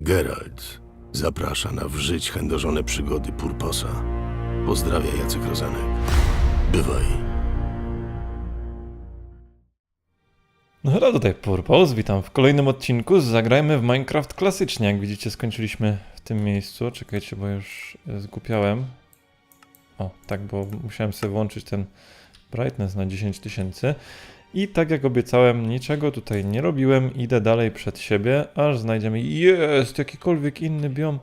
Geralt zaprasza na w żyć chędożone przygody Purposa. Pozdrawia Jacek Rozanek. Bywaj. No hello, tutaj Purpose, witam w kolejnym odcinku Zagrajmy w Minecraft klasycznie. Jak widzicie skończyliśmy w tym miejscu, czekajcie, bo już e, zgupiałem. O, tak, bo musiałem sobie włączyć ten brightness na 10 tysięcy. I tak jak obiecałem, niczego tutaj nie robiłem, idę dalej przed siebie, aż znajdziemy, jest, jakikolwiek inny biom.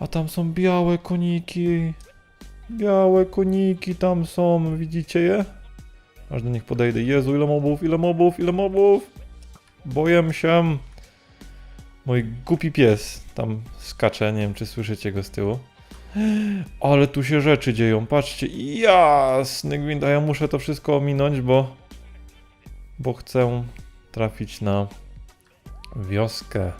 A tam są białe koniki. Białe koniki tam są, widzicie je? Aż do nich podejdę. Jezu, ile mobów, ile mobów, ile mobów! Boję się. Mój głupi pies tam skacze, nie wiem czy słyszycie go z tyłu. Ale tu się rzeczy dzieją, patrzcie. Jasny gwint, a ja muszę to wszystko ominąć, bo... Bo chcę trafić na wioskę.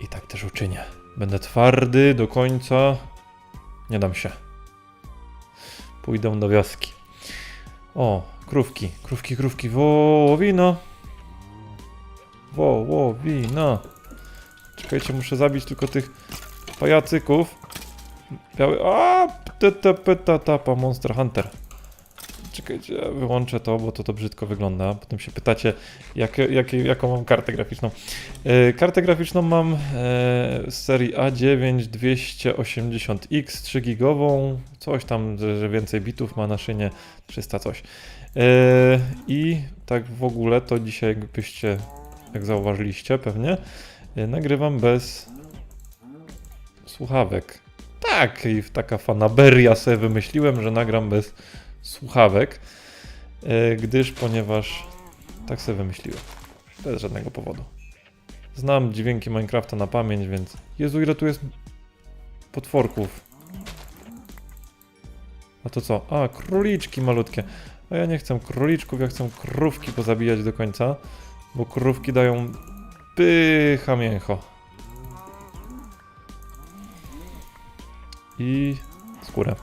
I tak też uczynię. Będę twardy do końca. Nie dam się. Pójdę do wioski. O, krówki, krówki, krówki, wołowina. Wołowina. Czekajcie, muszę zabić tylko tych pajacyków. Biały, a, pta, pta, tapa, Monster Hunter. Czekajcie, wyłączę to, bo to to brzydko wygląda. Potem się pytacie, jak, jak, jaką mam kartę graficzną. E, kartę graficzną mam z serii A9 280X 3 gigową, coś tam, że, więcej bitów ma na szynie, 300 coś. E, I tak w ogóle to dzisiaj, jakbyście, jak zauważyliście pewnie, nagrywam bez słuchawek. Tak, i taka fanaberia sobie wymyśliłem, że nagram bez słuchawek, e, gdyż, ponieważ tak sobie wymyśliłem. Bez żadnego powodu. Znam dźwięki Minecrafta na pamięć, więc... Jezu, ile tu jest potworków. A to co? A, króliczki malutkie. A ja nie chcę króliczków, ja chcę krówki pozabijać do końca, bo krówki dają pycha mięcho. I skórę.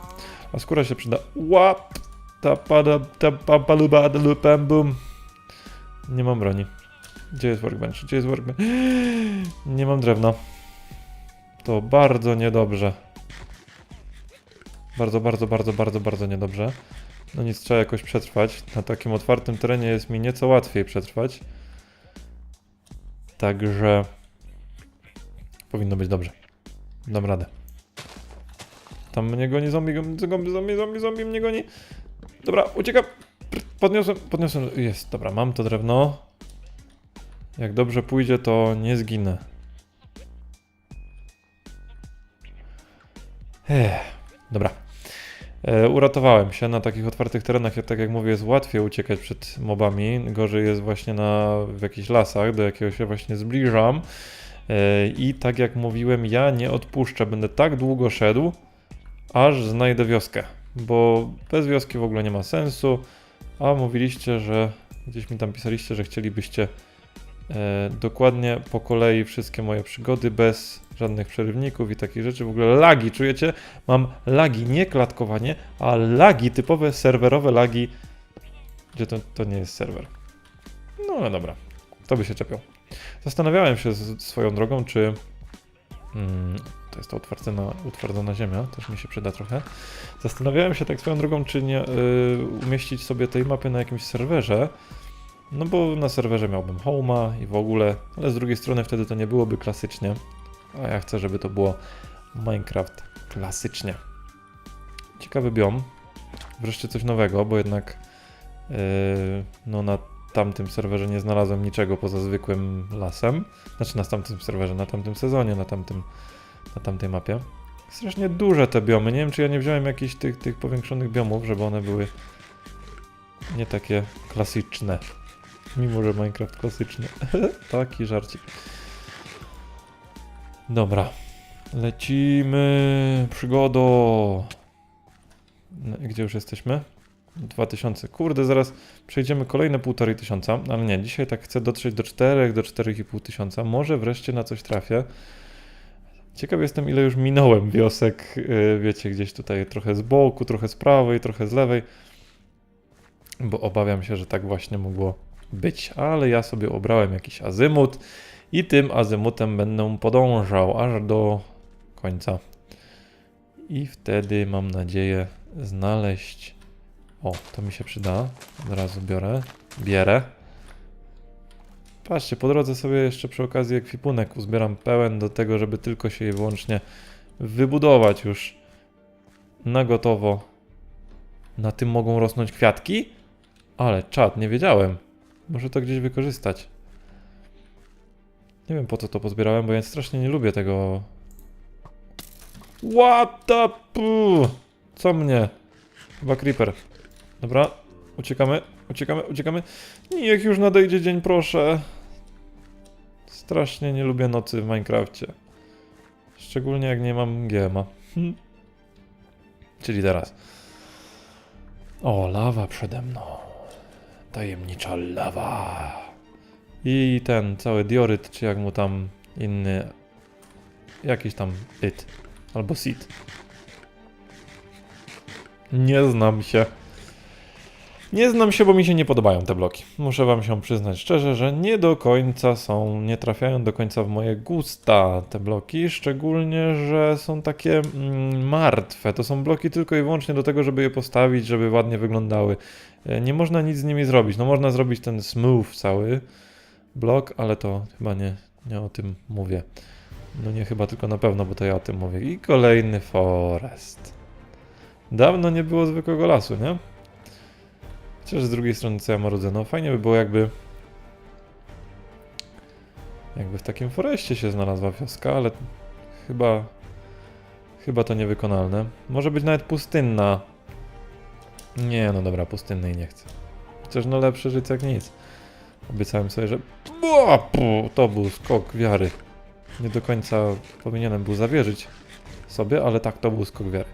A skóra się przyda. Łap! Bum. Nie mam broni. Gdzie jest workbench? Gdzie jest workbench? Nie mam drewna. To bardzo niedobrze. Bardzo, bardzo, bardzo, bardzo, bardzo niedobrze. No nic, trzeba jakoś przetrwać. Na takim otwartym terenie jest mi nieco łatwiej przetrwać. Także powinno być dobrze. Dam radę. Tam mnie goni zombie, zombie, zombie, zombie, zombie mnie goni. Dobra, uciekam. Podniosłem, podniosłem. Jest, dobra, mam to drewno. Jak dobrze pójdzie, to nie zginę. Ech, dobra. E, uratowałem się na takich otwartych terenach, jak, tak jak mówię, jest łatwiej uciekać przed mobami. Gorzej jest właśnie na, w jakichś lasach, do jakiego się właśnie zbliżam. E, I tak jak mówiłem, ja nie odpuszczę. Będę tak długo szedł, aż znajdę wioskę. Bo bez wioski w ogóle nie ma sensu. A mówiliście, że gdzieś mi tam pisaliście, że chcielibyście e, dokładnie po kolei wszystkie moje przygody bez żadnych przerywników i takich rzeczy. W ogóle lagi, czujecie? Mam lagi, nie klatkowanie, a lagi, typowe serwerowe lagi, gdzie to, to nie jest serwer. No ale dobra, to by się czepiał. Zastanawiałem się z, swoją drogą, czy mm, to jest to utwardzona, ziemia, też mi się przyda trochę. Zastanawiałem się tak swoją drogą, czy nie y, umieścić sobie tej mapy na jakimś serwerze, no bo na serwerze miałbym Homa i w ogóle, ale z drugiej strony wtedy to nie byłoby klasycznie, a ja chcę, żeby to było Minecraft klasycznie. Ciekawy biom, wreszcie coś nowego, bo jednak yy, no na tamtym serwerze nie znalazłem niczego poza zwykłym lasem. Znaczy na tamtym serwerze, na tamtym sezonie, na tamtym, na tamtej mapie. Strasznie duże te biomy. Nie wiem, czy ja nie wziąłem jakichś tych, tych powiększonych biomów, żeby one były nie takie klasyczne. Mimo, że Minecraft klasyczny. Taki żarcik. Dobra. Lecimy. Przygodo. No, Gdzie już jesteśmy? 2000. Kurde, zaraz przejdziemy kolejne półtorej tysiąca, ale nie, dzisiaj tak chcę dotrzeć do 4, do 4,5 tysiąca. Może wreszcie na coś trafię. Ciekaw jestem, ile już minąłem wiosek, yy, wiecie, gdzieś tutaj trochę z boku, trochę z prawej, trochę z lewej, bo obawiam się, że tak właśnie mogło być. Ale ja sobie obrałem jakiś azymut I tym azymutem będę podążał aż do końca. I wtedy mam nadzieję znaleźć. O, to mi się przyda. Od razu biorę. Bierę. Patrzcie, po drodze sobie jeszcze przy okazji ekwipunek uzbieram pełen do tego, żeby tylko się je wyłącznie wybudować już na gotowo. Na tym mogą rosnąć kwiatki? Ale czad, nie wiedziałem. Muszę to gdzieś wykorzystać. Nie wiem po co to pozbierałem, bo ja strasznie nie lubię tego. What the pu? Co mnie? Chyba creeper. Dobra, uciekamy, uciekamy, uciekamy. Niech już nadejdzie dzień, proszę. Strasznie nie lubię nocy w Minecrafcie. Szczególnie jak nie mam GMA. Hm. Czyli teraz. O, lawa przede mną. Tajemnicza lawa. I ten cały dioryt, czy jak mu tam inny. Jakiś tam it. Albo seed. Nie znam się. Nie znam się, bo mi się nie podobają te bloki. Muszę wam się przyznać szczerze, że nie do końca są, nie trafiają do końca w moje gusta te bloki, szczególnie, że są takie mm, martwe. To są bloki tylko i wyłącznie do tego, żeby je postawić, żeby ładnie wyglądały. E, Nie można nic z nimi zrobić. No można zrobić ten smooth cały blok, ale to chyba nie, nie o tym mówię. No nie chyba, tylko na pewno, bo to ja o tym mówię. I kolejny forest. Dawno nie było zwykłego lasu, nie? Chociaż z drugiej strony co ja marudzę? No fajnie by było jakby... Jakby w takim foreście się znalazła wioska, ale chyba... Chyba to niewykonalne. Może być nawet pustynna. Nie, no dobra, pustynnej nie chcę. Chociaż no lepsze żyć jak nic. Obiecałem sobie, że... Pu, to był skok wiary. Nie do końca powinienem był zawierzyć sobie, ale tak, to był skok wiary.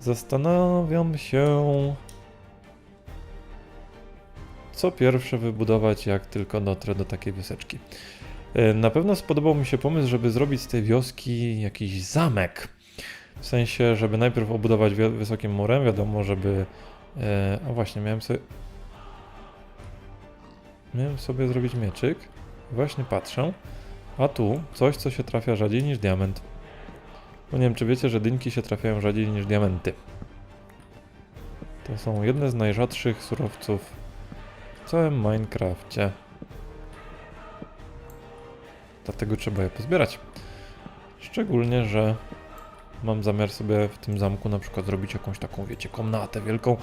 Zastanawiam się, co pierwsze wybudować, jak tylko dotrę do takiej wioseczki. E, Na pewno spodobał mi się pomysł, żeby zrobić z tej wioski jakiś zamek. W sensie, żeby najpierw obudować wysokim murem, wiadomo, żeby... E, a właśnie, miałem sobie... Miałem sobie zrobić mieczyk. Właśnie patrzę. A tu coś, co się trafia rzadziej niż diament. Bo nie wiem, czy wiecie, że dynki się trafiają rzadziej niż diamenty. To są jedne z najrzadszych surowców całym Minecrafcie. Dlatego trzeba je pozbierać. Szczególnie, że mam zamiar sobie w tym zamku na przykład zrobić jakąś taką, wiecie, komnatę wielką,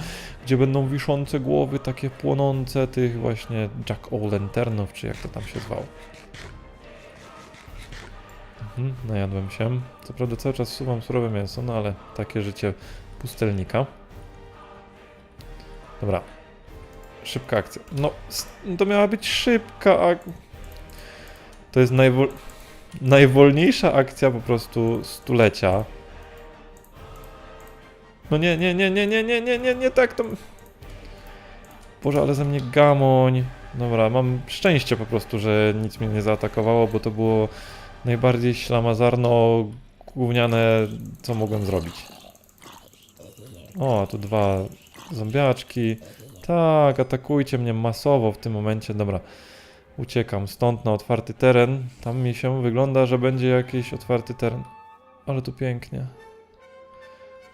gdzie będą wiszące głowy takie płonące tych właśnie Jack O'Lanternów, czy jak to tam się zwało. Mhm, najadłem się. Co prawda cały czas suwam surowe mięso, no ale takie życie pustelnika. Dobra. Szybka akcja. No, s- to miała być szybka ak- To jest najwol... najwolniejsza akcja po prostu stulecia. No nie, nie, nie, nie, nie, nie, nie, nie, nie tak to... Boże, ale ze mnie gamoń. Dobra, mam szczęście po prostu, że nic mnie nie zaatakowało, bo to było najbardziej ślamazarno gówniane, co mogłem zrobić. O, tu dwa zombiaczki. Tak, atakujcie mnie masowo w tym momencie. Dobra, uciekam stąd na otwarty teren. Tam mi się wygląda, że będzie jakiś otwarty teren. Ale tu pięknie.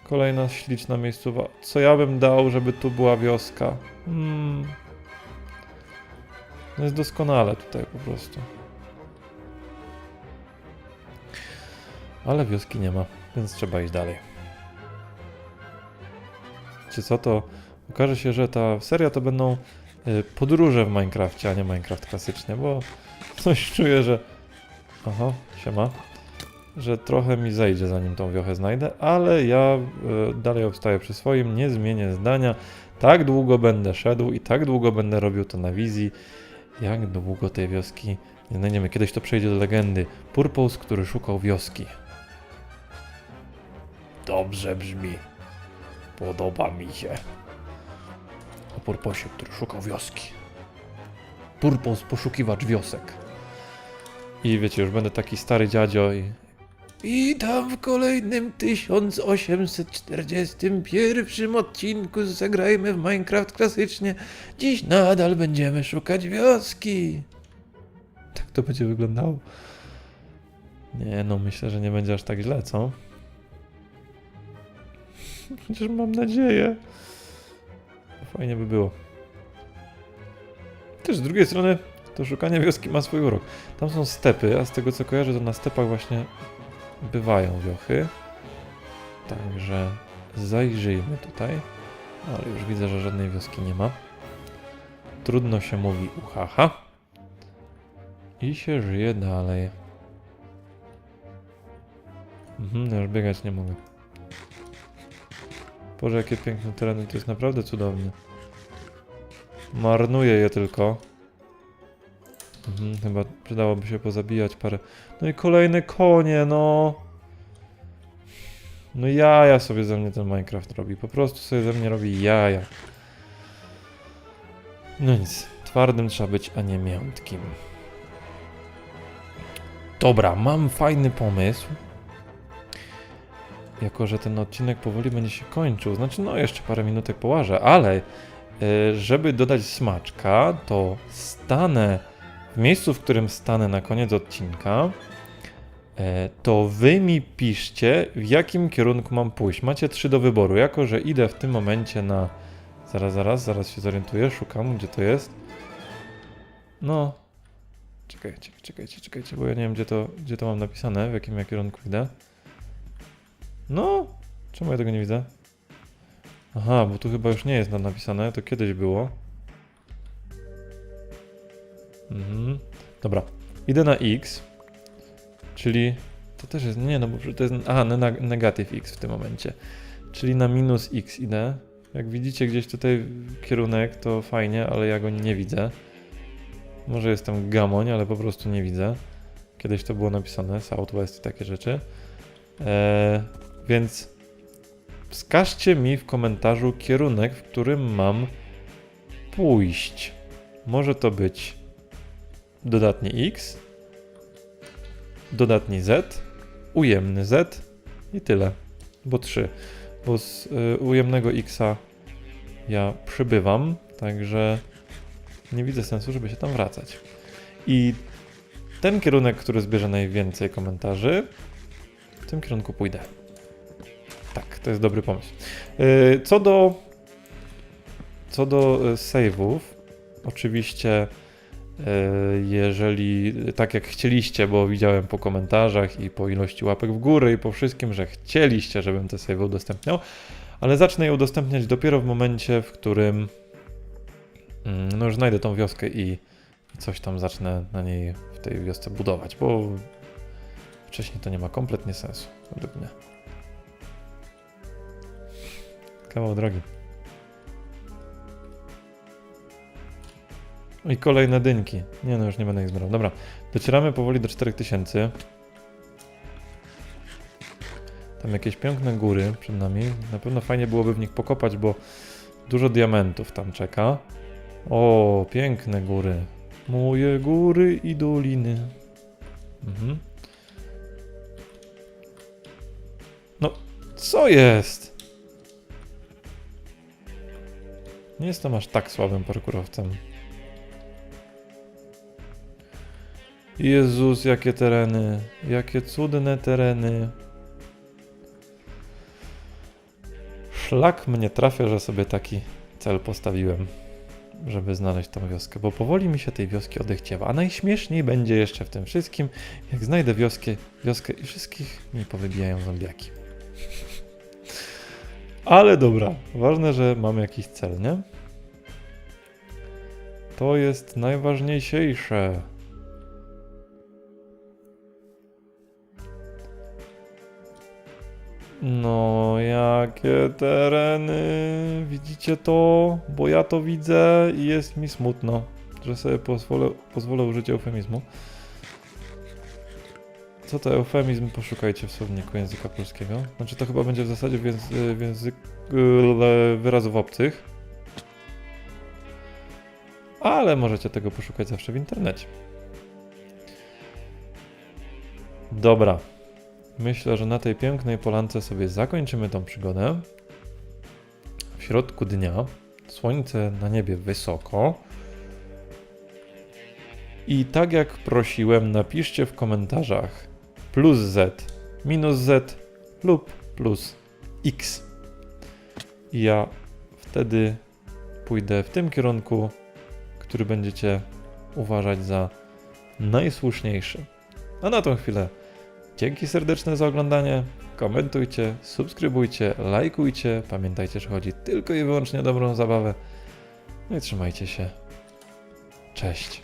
Kolejna śliczna miejscowa. Co ja bym dał, żeby tu była wioska? Hmm. No jest doskonale tutaj po prostu. Ale wioski nie ma, więc trzeba iść dalej. Czy co to? Okaże się, że ta seria to będą y, podróże w Minecrafcie, a nie Minecraft klasycznie, bo coś czuję, że. Aha, siema. Że trochę mi zejdzie, zanim tą wiochę znajdę, ale ja y, dalej obstaję przy swoim, nie zmienię zdania. Tak długo będę szedł i tak długo będę robił to na wizji, jak długo tej wioski nie znajdziemy. Kiedyś to przejdzie do legendy. Purpose, który szukał wioski. Dobrze brzmi. Podoba mi się. O Purposie, który szukał wioski. Purpos, poszukiwacz wiosek. I wiecie, już będę taki stary dziadzio i... I tam w kolejnym 1841 odcinku Zagrajmy w Minecraft klasycznie. Dziś nadal będziemy szukać wioski. Tak to będzie wyglądało. Nie no, myślę, że nie będzie aż tak źle, co? Chociaż mam nadzieję. Fajnie by było. Też z drugiej strony to szukanie wioski ma swój urok. Tam są stepy, a z tego co kojarzę, to na stepach właśnie bywają wiochy. Także zajrzyjmy tutaj. Ale już widzę, że żadnej wioski nie ma. Trudno się mówi uhaha. I się żyje dalej. Mhm, już biegać nie mogę. Boże, jakie piękne tereny, to jest naprawdę cudownie. Marnuję je tylko. Mhm, chyba przydałoby się pozabijać parę. No i kolejne konie, no. No jaja sobie ze mnie ten Minecraft robi. Po prostu sobie ze mnie robi jaja. No nic. Twardym trzeba być, a nie miętkim. Dobra, mam fajny pomysł. Jako, że ten odcinek powoli będzie się kończył. Znaczy, no jeszcze parę minutek połażę, ale e, żeby dodać smaczka, to stanę w miejscu, w którym stanę na koniec odcinka. E, to wy mi piszcie, w jakim kierunku mam pójść. Macie trzy do wyboru. Jako, że idę w tym momencie na. Zaraz, zaraz, zaraz się zorientuję, szukam, gdzie to jest. No. Czekajcie, czekajcie, czekajcie, bo ja nie wiem, gdzie to, gdzie to mam napisane, w jakim ja kierunku idę. No, czemu ja tego nie widzę? Aha, bo tu chyba już nie jest napisane, to kiedyś było. Mhm. Dobra, idę na X, czyli to też jest, nie no, bo to jest, aha, negatyw X w tym momencie, czyli na minus X idę. Jak widzicie gdzieś tutaj kierunek, to fajnie, ale ja go nie widzę. Może jestem gamoń, ale po prostu nie widzę. Kiedyś to było napisane, Southwest i takie rzeczy. Eee, więc wskażcie mi w komentarzu kierunek, w którym mam pójść. Może to być dodatni X, dodatni Z, ujemny Z i tyle. Bo 3. Bo z y, ujemnego Xa ja przybywam, także nie widzę sensu, żeby się tam wracać. I ten kierunek, który zbierze najwięcej komentarzy, w tym kierunku pójdę. Tak, to jest dobry pomysł. Yy, Co do co do y, save'ów, oczywiście yy, jeżeli tak jak chcieliście, bo widziałem po komentarzach i po ilości łapek w górę i po wszystkim, że chcieliście, żebym te save'y udostępniał, ale zacznę je udostępniać dopiero w momencie, w którym mm, no już znajdę tą wioskę i coś tam zacznę na niej w tej wiosce budować, bo wcześniej to nie ma kompletnie sensu, według mnie. Kawał drogi. I kolejne dynki. Nie no, już nie będę ich zbierał. Dobra, docieramy powoli do 4000. Tam jakieś piękne góry przed nami. Na pewno fajnie byłoby w nich pokopać, bo dużo diamentów tam czeka. O, piękne góry. Moje góry i doliny. Mhm. No, co jest? Nie jestem aż tak słabym parkurowcem. Jezus, jakie tereny. Jakie cudne tereny. Szlak mnie trafia, że sobie taki cel postawiłem, żeby znaleźć tą wioskę, bo powoli mi się tej wioski odechciewa. A najśmieszniej będzie jeszcze w tym wszystkim, jak znajdę wioskę, wioskę i wszystkich mi powybijają zombiaki. Ale dobra, ważne, że mamy jakiś cel, nie? To jest najważniejsze. No, jakie tereny. Widzicie to? Bo ja to widzę i jest mi smutno, że sobie pozwolę, pozwolę użyć eufemizmu. Co to eufemizm? Poszukajcie w słowniku języka polskiego. Znaczy to chyba będzie w zasadzie w, języ w języku wyrazów obcych. Ale możecie tego poszukać zawsze w internecie. Dobra. Myślę, że na tej pięknej polance sobie zakończymy tą przygodę. W środku dnia, słońce na niebie wysoko. I tak jak prosiłem, napiszcie w komentarzach plus Z, minus Z lub plus X. I ja wtedy pójdę w tym kierunku, który będziecie uważać za najsłuszniejszy. A na tą chwilę dzięki serdeczne za oglądanie. Komentujcie, subskrybujcie, lajkujcie. Pamiętajcie, że chodzi tylko i wyłącznie o dobrą zabawę. No i trzymajcie się. Cześć.